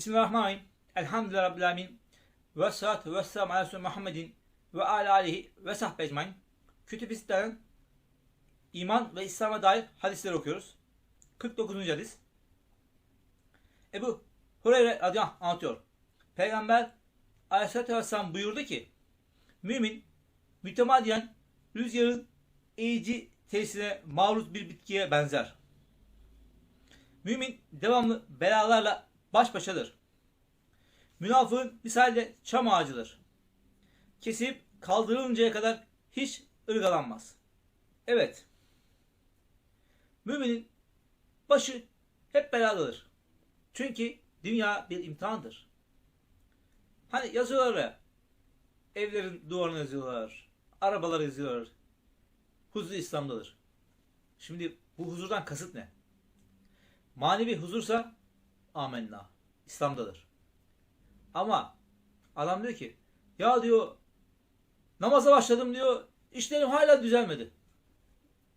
Bismillahirrahmanirrahim. Elhamdülillahi Rabbil Alemin. Ve salatu ve selamu ala Muhammedin ve ala alihi ve sahbe ecmain. Kütüb-i Sitte'nin iman ve İslam'a dair hadisleri okuyoruz. 49. hadis. Ebu Hureyre radıyallahu anlatıyor. Peygamber aleyhissalatü vesselam buyurdu ki Mümin mütemadiyen rüzgarın eğici tesirine maruz bir bitkiye benzer. Mümin devamlı belalarla baş başadır. Münafığın misali de çam ağacıdır. Kesip kaldırılıncaya kadar hiç ırgalanmaz. Evet. Müminin başı hep beladadır. Çünkü dünya bir imtihandır. Hani yazıyorlar ya, evlerin duvarına yazıyorlar, arabalar yazıyorlar. Huzur İslam'dadır. Şimdi bu huzurdan kasıt ne? Manevi huzursa amenna. İslam'dadır. Ama adam diyor ki ya diyor namaza başladım diyor işlerim hala düzelmedi.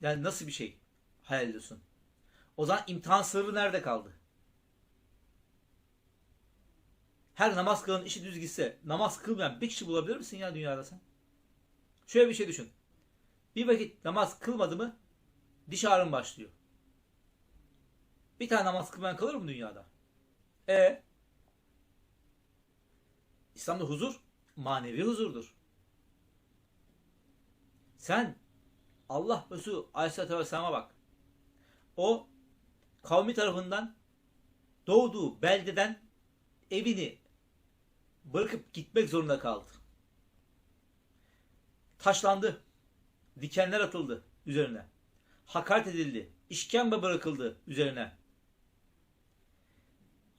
Yani nasıl bir şey hayal ediyorsun? O zaman imtihan sırrı nerede kaldı? Her namaz kılan işi düz gitse namaz kılmayan bir kişi bulabilir misin ya dünyada sen? Şöyle bir şey düşün. Bir vakit namaz kılmadı mı diş ağrın başlıyor. Bir tane namaz kılmayan kalır mı dünyada? E İslam'da huzur manevi huzurdur. Sen Allah Resulü Aleyhisselatü Vesselam'a bak. O kavmi tarafından doğduğu beldeden evini bırakıp gitmek zorunda kaldı. Taşlandı. Dikenler atıldı üzerine. Hakaret edildi. İşkembe bırakıldı üzerine.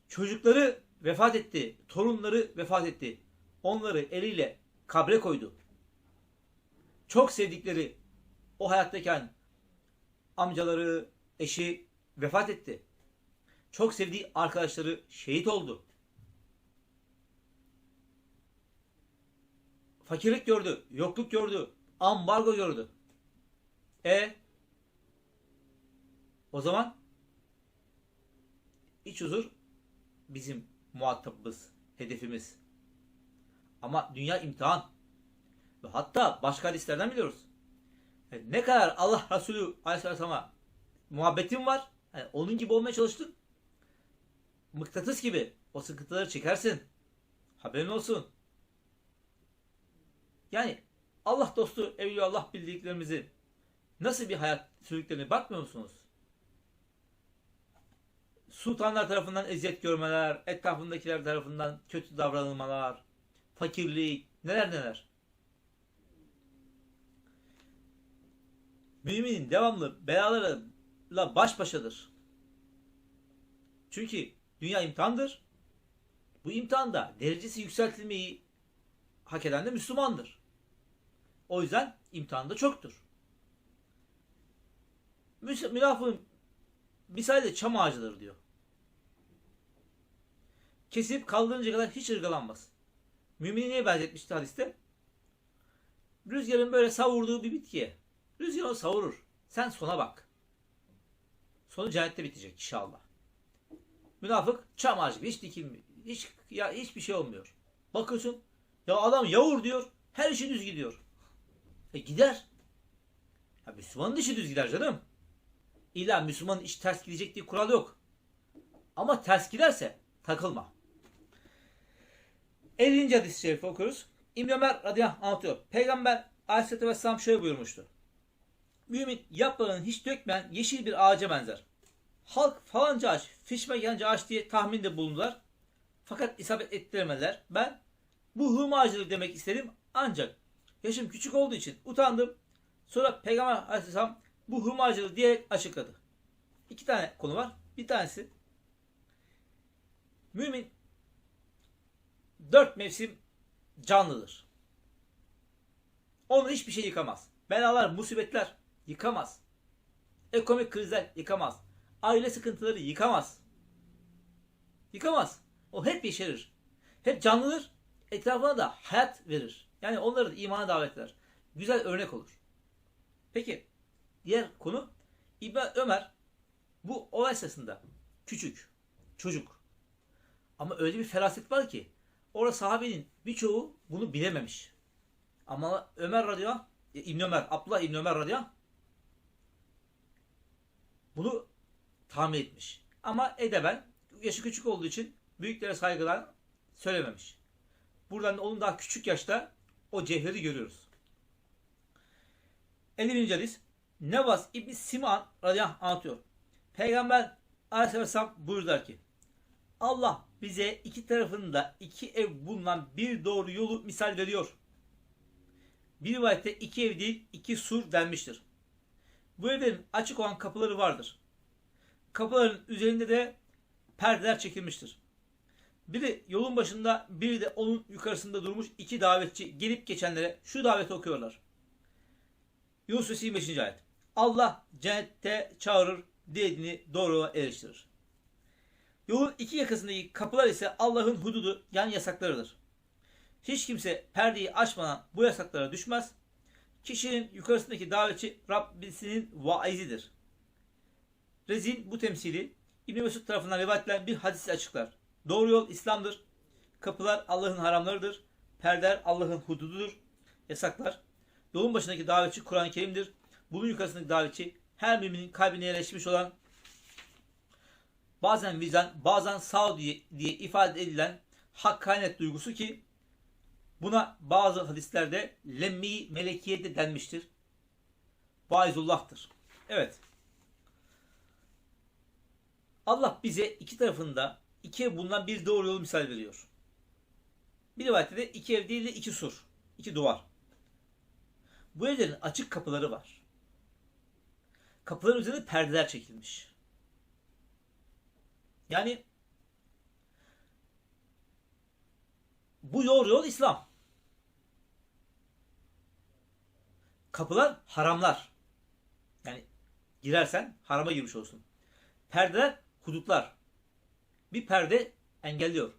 Çocukları vefat etti. Torunları vefat etti. Onları eliyle kabre koydu. Çok sevdikleri o hayattayken amcaları, eşi vefat etti. Çok sevdiği arkadaşları şehit oldu. Fakirlik gördü, yokluk gördü, ambargo gördü. E o zaman iç huzur bizim muhatabımız, hedefimiz. Ama dünya imtihan. Ve hatta başka hadislerden biliyoruz. Yani ne kadar Allah Resulü Aleyhisselam'a muhabbetin var. Yani onun gibi olmaya çalıştın. Mıknatıs gibi o sıkıntıları çekersin. Haberin olsun. Yani Allah dostu, evliya Allah bildiklerimizi nasıl bir hayat sürdüklerine bakmıyor musunuz? Sultanlar tarafından eziyet görmeler, etrafındakiler tarafından kötü davranılmalar, fakirlik, neler neler. Müminin devamlı belalarla baş başadır. Çünkü dünya imtihandır. Bu imtihanda derecesi yükseltilmeyi hak eden de Müslümandır. O yüzden imtihan da çoktur. Münafığın misali de çam ağacıdır diyor. Kesip kaldırınca kadar hiç ırgalanmaz. Mümini niye benzetmişti hadiste? Rüzgarın böyle savurduğu bir bitkiye. Rüzgar onu savurur. Sen sona bak. Sonu cennette bitecek inşallah. Münafık çam ağacı hiç dikilmiyor. Hiç, ya, hiçbir şey olmuyor. Bakıyorsun ya adam yavur diyor. Her işi düz gidiyor. E gider. Ya Müslümanın işi düz gider canım. İlla Müslümanın iş ters gidecek diye kural yok. Ama ters giderse takılma. 50. hadis-i şerifi okuruz. İbn Ömer radıyallahu anlatıyor. Peygamber aleyhissalatü vesselam şöyle buyurmuştu. Mümin yaprağını hiç dökmeyen yeşil bir ağaca benzer. Halk falanca ağaç, fişme yanca ağaç diye tahminde bulundular. Fakat isabet ettiremediler. Ben bu hurma ağacıdır demek istedim ancak yaşım küçük olduğu için utandım. Sonra Peygamber aleyhisselam bu hurma ağacıdır diye açıkladı. İki tane konu var. Bir tanesi mümin dört mevsim canlıdır. Onu hiçbir şey yıkamaz. Belalar, musibetler yıkamaz. Ekonomik krizler yıkamaz. Aile sıkıntıları yıkamaz. Yıkamaz. O hep yeşerir. Hep canlıdır. Etrafına da hayat verir. Yani onları da imana davet eder. Güzel örnek olur. Peki diğer konu İbn Ömer bu olay sırasında küçük çocuk Ama öyle bir feraset var ki orada sahabenin birçoğu bunu bilememiş. Ama Ömer radıyallahu İbn Ömer, Abdullah İbn Ömer radıyallahu bunu tahmin etmiş. Ama edeben yaşı küçük olduğu için büyüklere saygıdan söylememiş. Buradan da onun daha küçük yaşta o cevheri görüyoruz. 50. hadis Nevas İbni Siman radıyallahu anh anlatıyor. Peygamber aleyhisselam buyurdular ki Allah bize iki tarafında iki ev bulunan bir doğru yolu misal veriyor. Bir rivayette iki ev değil iki sur denmiştir. Bu evlerin açık olan kapıları vardır. Kapıların üzerinde de perdeler çekilmiştir. Biri yolun başında, biri de onun yukarısında durmuş iki davetçi gelip geçenlere şu daveti okuyorlar. Yunus Suresi 25. ayet. Allah cennette çağırır, dilediğini doğruya eriştirir. Yolun iki yakasındaki kapılar ise Allah'ın hududu yani yasaklarıdır. Hiç kimse perdeyi açmadan bu yasaklara düşmez. Kişinin yukarısındaki davetçi Rabbisinin vaizidir. Rezin bu temsili İbn Mesud tarafından rivayet edilen bir hadisi açıklar. Doğru yol İslam'dır. Kapılar Allah'ın haramlarıdır. Perder Allah'ın hudududur. Yasaklar. Yolun başındaki davetçi Kur'an-ı Kerim'dir. Bunun yukarısındaki davetçi her müminin kalbine yerleşmiş olan bazen vicdan, bazen sağ diye, diye ifade edilen hakkanet duygusu ki buna bazı hadislerde lemmi melekiye de denmiştir. Vaizullah'tır. Evet. Allah bize iki tarafında iki ev bulunan bir doğru yolu misal veriyor. Bir rivayette de iki ev değil de iki sur, iki duvar. Bu evlerin açık kapıları var. Kapıların üzerinde perdeler çekilmiş. Yani bu doğru yol İslam. Kapılar haramlar. Yani girersen harama girmiş olsun. Perdeler hudutlar. Bir perde engelliyor.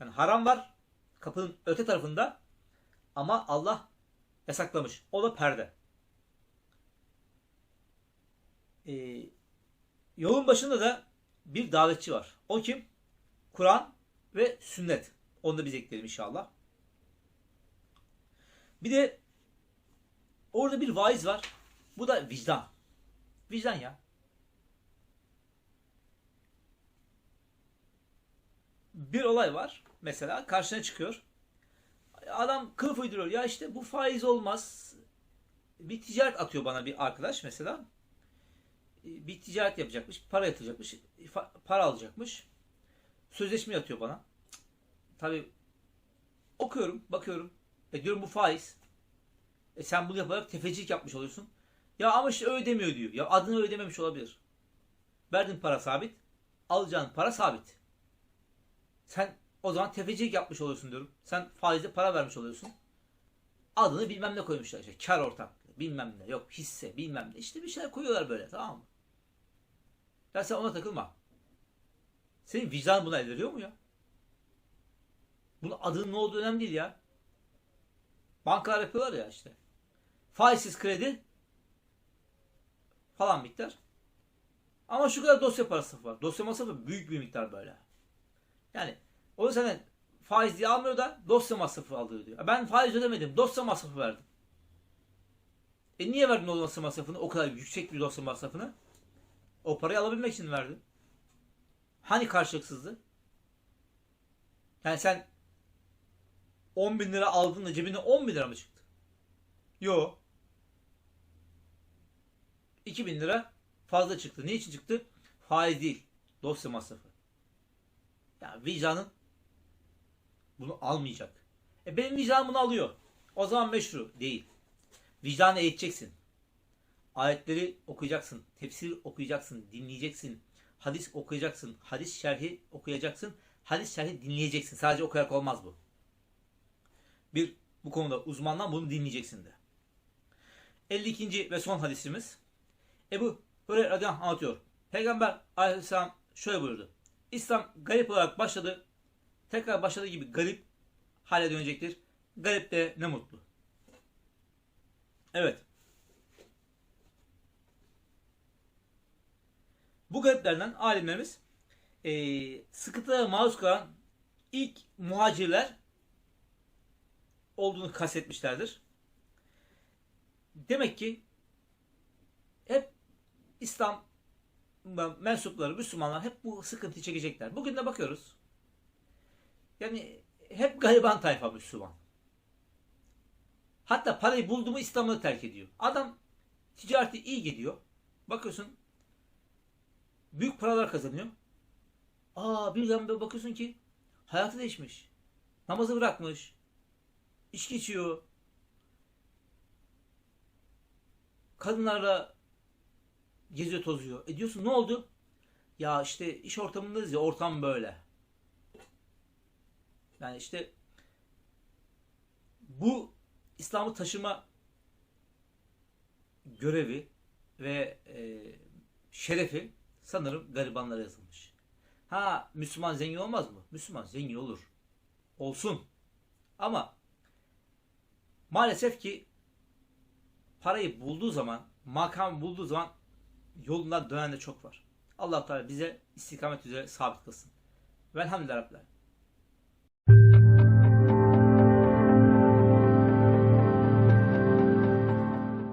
Yani haram var kapının öte tarafında ama Allah yasaklamış. O da perde. Ee, yolun başında da bir davetçi var. O kim? Kur'an ve sünnet. Onu da biz ekleyelim inşallah. Bir de orada bir vaiz var. Bu da vicdan. Vicdan ya. Bir olay var. Mesela karşına çıkıyor. Adam kılıf uyduruyor. Ya işte bu faiz olmaz. Bir ticaret atıyor bana bir arkadaş mesela. Bir ticaret yapacakmış. Para yatıracakmış. Para alacakmış. Sözleşme atıyor bana. Tabi okuyorum, bakıyorum. E diyorum bu faiz. E sen bunu yaparak tefecilik yapmış oluyorsun. Ya ama işte öyle demiyor diyor. Ya adını öyle dememiş olabilir. Verdin para sabit. Alacağın para sabit. Sen o zaman tefecilik yapmış oluyorsun diyorum. Sen faizle para vermiş oluyorsun. Adını bilmem ne koymuşlar işte. Kar ortaklığı bilmem ne. Yok hisse bilmem ne. İşte bir şeyler koyuyorlar böyle tamam mı? Ya sen ona takılma. Senin vicdan buna el mu ya? Bunun adının ne olduğu önemli değil ya. Bankalar yapıyorlar ya işte. Faizsiz kredi falan miktar. Ama şu kadar dosya parası var. Dosya masrafı büyük bir miktar böyle. Yani o senden faiz diye almıyor da dosya masrafı alıyor diyor. Ben faiz ödemedim. Dosya masrafı verdim. E niye verdin o dosya masrafını? O kadar yüksek bir dosya masrafını. O parayı alabilmek için verdin. Hani karşılıksızdı? Yani sen 10 bin lira aldın da cebine 10 bin lira mı çıktı? Yo. 2 bin lira fazla çıktı. Ne için çıktı? Faiz değil. Dosya masrafı. Ya vicdanın bunu almayacak. E benim vicdanım bunu alıyor. O zaman meşru değil. Vicdanı eğiteceksin. Ayetleri okuyacaksın. Tefsir okuyacaksın. Dinleyeceksin. Hadis okuyacaksın. Hadis şerhi okuyacaksın. Hadis şerhi dinleyeceksin. Sadece okuyarak olmaz bu. Bir bu konuda uzmandan bunu dinleyeceksin de. 52. ve son hadisimiz. Ebu Hureyre radıyallahu anh anlatıyor. Peygamber aleyhisselam şöyle buyurdu. İslam garip olarak başladı. Tekrar başladığı gibi garip hale dönecektir. Garip de ne mutlu. Evet. Bu gariplerden alimlerimiz eee sıkıntılara maruz kalan ilk muhacirler olduğunu kastetmişlerdir. Demek ki hep İslam mensupları, Müslümanlar hep bu sıkıntıyı çekecekler. Bugün de bakıyoruz. Yani hep gariban tayfa Müslüman. Hatta parayı buldu mu İslam'ı terk ediyor. Adam ticareti iyi gidiyor. Bakıyorsun büyük paralar kazanıyor. Aa birden bir bakıyorsun ki hayatı değişmiş. Namazı bırakmış. İçki içiyor. Kadınlarla geziyor tozuyor. E diyorsun ne oldu? Ya işte iş ortamındayız ya ortam böyle. Yani işte bu İslam'ı taşıma görevi ve e, şerefi sanırım garibanlara yazılmış. Ha Müslüman zengin olmaz mı? Müslüman zengin olur. Olsun. Ama maalesef ki parayı bulduğu zaman, makam bulduğu zaman yolundan dönen de çok var. Allah Teala bize istikamet üzere sabit kılsın. Velhamdülillah.